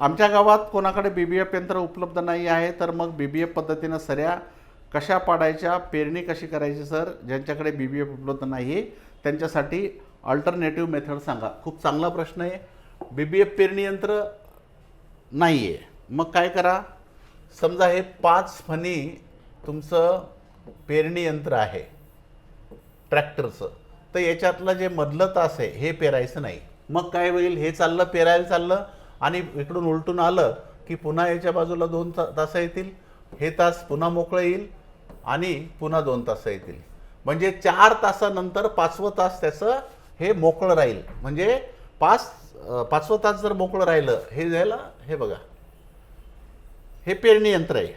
आमच्या गावात कोणाकडे बी बी एफ यंत्र उपलब्ध नाही आहे तर मग बी बी एफ पद्धतीनं सऱ्या कशा पाडायच्या पेरणी कशी करायची सर ज्यांच्याकडे बी बी एफ उपलब्ध नाही आहे त्यांच्यासाठी अल्टरनेटिव्ह मेथड सांगा. खूप चांगला प्रश्न आहे. बी बी एफ पेरणी यंत्र नाही आहे. मग काय करा? समजा हे पाच फणी तुमचं पेरणी यंत्र आहे ट्रॅक्टरचं तर याच्यातलं जे मधलं तास आहे हे पेरायचं नाही. मग काय होईल? हे चाललं पेरायला चाललं आणि इकडून उलटून आलं की पुन्हा याच्या बाजूला दोन ता तास येतील हे तास पुन्हा मोकळं येईल आणि पुन्हा दोन तास येतील. म्हणजे चार तासानंतर पाचवं तास त्याचं हे मोकळं राहील. म्हणजे पाच पाचवं तास जर मोकळं राहिलं हे जायला हे बघा. हे पेरणी यंत्र आहे.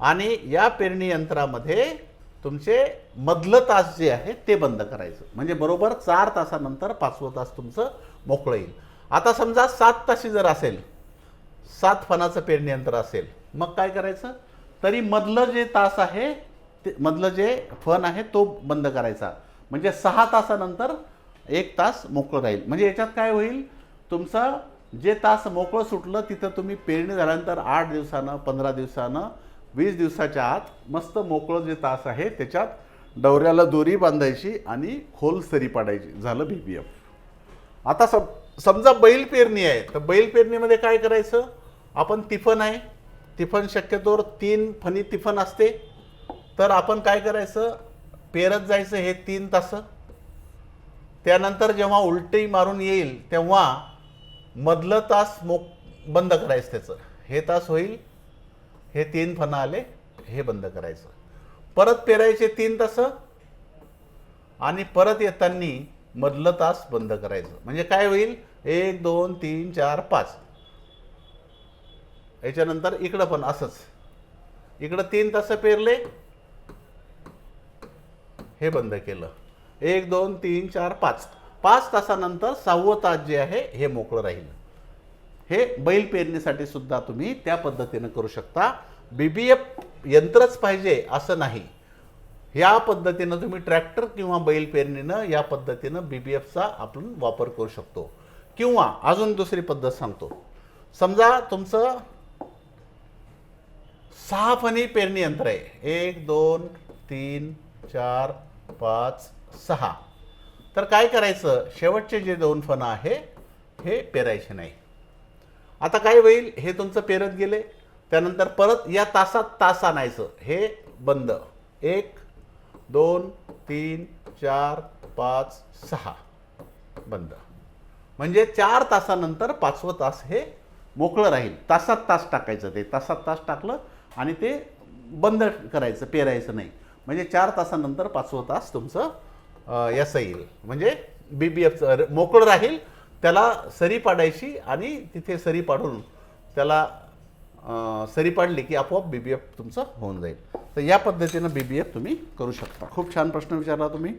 आणि या पेरणी यंत्रामध्ये तुमचे मधलं तास जे आहे ते बंद करायचं. म्हणजे बरोबर चार तासानंतर पाचवं तास तुमचं मोकळं येईल. आता समजा सात ताशी जर असेल सात फणाचं पेरणी यंत्र असेल मग काय करायचं? तरी मधलं जे तास आहे ते मधलं जे फण आहे तो बंद करायचा. म्हणजे सहा तासानंतर एक तास मोकळं राहील. म्हणजे याच्यात काय होईल? तुमचं जे तास मोकळं सुटलं तिथं तुम्ही पेरणी झाल्यानंतर आठ दिवसानं पंधरा दिवसानं वीस दिवसाच्या आत मस्त मोकळं जे तास आहे त्याच्यात दौऱ्याला दोरी बांधायची आणि खोल सरी पाडायची. झालं बी बी एफ आता सब समजा बैल पेरणी आहे तर बैल पेरणीमध्ये काय करायचं? आपण तिफन आहे. तिफन शक्यतोवर तीन फणी तिफन असते. तर आपण काय करायचं? पेरत जायचं हे तीन तास. त्यानंतर जेव्हा उलटी मारून येईल तेव्हा मधलं तास मोक बंद करायचं त्याचं. हे तास होईल हे तीन फणं आले हे बंद करायचं. परत पेरायचे तीन तास आणि परत येताना मधलं तास बंद करायचं. म्हणजे काय होईल? एक दोन तीन चार पाच. याच्यानंतर इकडं पण असंच. इकडं तीन तास पेरले. हे बंद केलं. एक दोन तीन चार पाच. पाच तासानंतर सहावं तास जे आहे हे मोकळं राहील. हे बैल पेरणीसाठी सुद्धा तुम्ही त्या पद्धतीनं करू शकता. बी बी एफ यंत्रच पाहिजे असं नाही. या पद्धतीनं तुम्ही ट्रॅक्टर किंवा बैल पेरणीनं या पद्धतीनं बी बी एफचा आपण वापर करू शकतो. किंवा अजून दुसरी पद्धत सांगतो. समजा तुमचं सहा फणी पेरणी यंत्र आहे. एक दोन तीन चार पाच सहा. तर काय करायचं? शेवटचे जे दोन फणं आहे हे पेरायचे नाही. आता काय होईल? हे तुमचं पेरत गेले. त्यानंतर परत या तासात तास आणायचं. हे बंद. एक दोन तीन चार पाच सहा. बंद. म्हणजे चार तासानंतर पाचवं तास हे मोकळं राहील. तासात तास टाकायचं ते. तासात तास टाकलं आणि ते बंद करायचं पेरायचं नाही. म्हणजे चार तासानंतर पाचवं तास तुमचं यस याचं येईल. म्हणजे बी बी एफचं मोकळं राहील त्याला सरी पाडायची आणि तिथे सरी पाडून त्याला सरी पाडली की आपोआप बी बी एफ तुमचं होऊन जाईल. तर या पद्धतीनं बी बी एफ तुम्ही करू शकता. खूप छान प्रश्न विचारला तुम्ही.